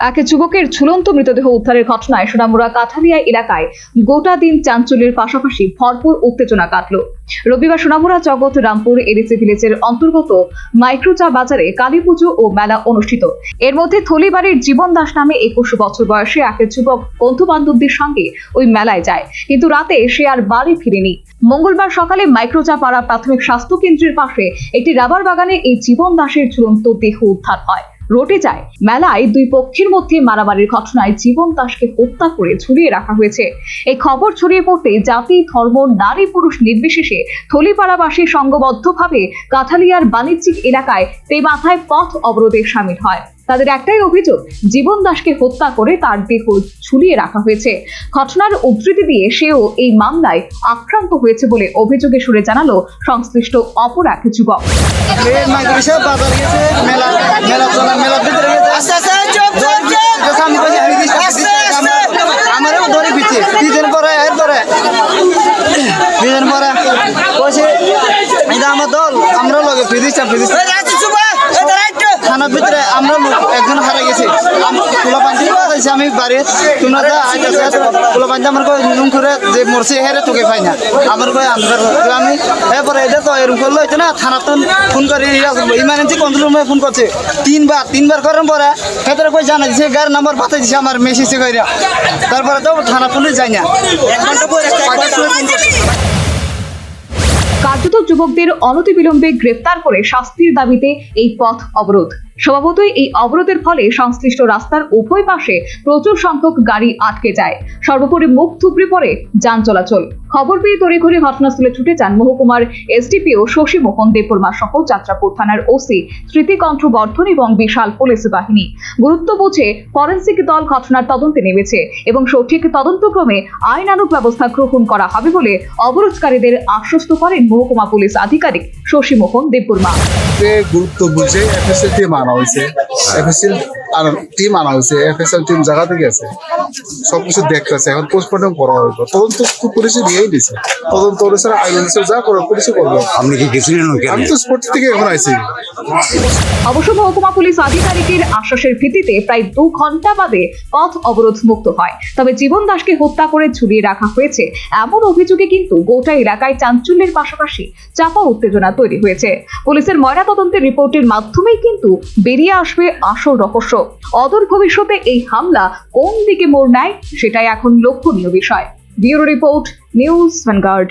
এক যুবকের ঝুলন্ত মৃতদেহ উদ্ধারের ঘটনায় সোনামুড়া কাঠালিয়া এলাকায় গোটা দিন চাঞ্চল্যের পাশাপাশি ভরপুর উত্তেজনা কাটল। রবিবার সোনামুড়া জগৎ রামপুর এডিসি ভিলেজের অন্তর্গত মাইক্রোচা বাজারে কালী পুজো ও মেলা অনুষ্ঠিত। এর মধ্যে থলিবাড়ির জীবন দাস নামে একুশ বছর বয়সে এক যুবক বন্ধু বান্ধবদের সঙ্গে ওই মেলায় যায়, কিন্তু রাতে সে আর বাড়ি ফিরেনি। মঙ্গলবার সকালে মাইক্রোচা পাড়া প্রাথমিক স্বাস্থ্য কেন্দ্রের পাশে একটি রাবার বাগানে এই জীবন দাসের ঝুলন্ত দেহ উদ্ধার হয়। রটে যায়। মেলায় দুই পক্ষের মধ্যে মারামারির ঘটনায় জীবন দাসকে হত্যা করে ঝুলিয়ে রাখা হয়েছে। এই খবর ছড়িয়ে পড়তে জাতি, ধর্ম, নারী, পুরুষ নির্বিশেষে থলিপাড়াবাসী সংঘবদ্ধভাবে কাঠালিয়ার বাণিজ্যিক এলাকায় তে মাথায় পথ অবরোধে সামিল হয়। তাদের একটাই অভিযোগ, জীবন দাসকে হত্যা করে তার দেহ ঝুলিয়ে রাখা হয়েছে। ঘটনার উদ্ধৃতি দিয়ে সেও এই মামলায় আক্রান্ত হয়েছে বলে অভিযোগে সুরে জানালো সংশ্লিষ্ট অপর এক যুবক। আমার দল আমরা লগে ফিরিস ফিরিস এই রাজু চুপ এই দাঁড়াইতো থানার ভিতরে আমরা একজন হারা গেছে। খোলা পাঞ্জি আছে আমি বাড়ি তোমরা যা আইতাছে খোলা পাঞ্জি আমার কই নুন করে যে মরছে হেরে তোকে পাই না। আমার কই আমরা আমি এরপরে এটা তো এরকম করল হইতো না থানা তো ফোন করে ইমার্জেন্সি কন্ট্রোল রুমে ফোন করছে। তিনবার তিনবার করার পরে ভেতরে কই জানা দিছে গাড়ির নাম্বার পাঠাই দিছে আমার মেসেজে কইরা। তারপরে তো থানা পুলিশ যায় না। এক ঘণ্টা পরে কয়টার সময় ফোন কার্যত যুবকদের অনতিবিলম্বে গ্রেফতার করে শাস্তির দাবিতে এই পথ অবরোধ। স্বভাবতই এই অবরোধের ফলে সংশ্লিষ্ট রাস্তার উভয় পাশে প্রচুর সংখ্যক গাড়ি আটকে যায়। সর্বোপরি মুখ থুবড়ে পড়ে যান চলাচল। খবর পেয়ে তড়িঘড়ি ঘটনাস্থলে ছুটে যান মহকুমার এসডিপিও শশী মোহন দেববর্মা সহ যাত্রাপুর থানার ওসি, স্মৃতিকণ্ঠ বর্ধন এবং বিশাল পুলিশ বাহিনী। গুরুত্ব বুঝে ফরেন্সিক দল ঘটনার তদন্তে নেমেছে এবং সঠিক তদন্তক্রমে আইনানুগ ব্যবস্থা গ্রহণ করা হবে বলে অবরোধকারীদের আশ্বস্ত করেন মহকুমা পুলিশ আধিকারিক শশী মোহন দেববর্মা। গুরুত্ব বুঝে আনা হয়েছে এফএসএল টিম আনা হয়েছে এফএসএল টিম জায়গা থেকে আছে। সবকিছু দেখতেছে এখন পোস্টমর্টম করা হইব। তদন্ত পুলিশে দিয়েই দিছে। তদন্ত অনুসারে আইন অনুসারে যা করে পুলিশে করবে। আপনি কি গেছিলেন ওখানে আমি তো স্পোর্টস থেকে এখন আইছি। অবশ্য মহকুমা পুলিশ আধিকারিকের আশ্বাসের ভিত্তিতে প্রায় দু ঘণ্টা বাদে পথ অবরোধ মুক্ত হয়। তবে জীবন দাসকে হত্যা করে ঝুলিয়ে রাখা হয়েছে। এমন অভিযোগে কিন্তু গোটা এলাকায় চাঞ্চল্যের পাশাপাশি চাপা উত্তেজনা তৈরি হয়েছে। পুলিশের ময়নাতদন্তের রিপোর্টের মাধ্যমেই কিন্তু বেরিয়ে আসবে আসল রহস্য। অদূর ভবিষ্যতে এই হামলা কোন দিকে মোড় নেয় সেটাই এখন লক্ষণীয় বিষয়। Bureau report news Vanguard.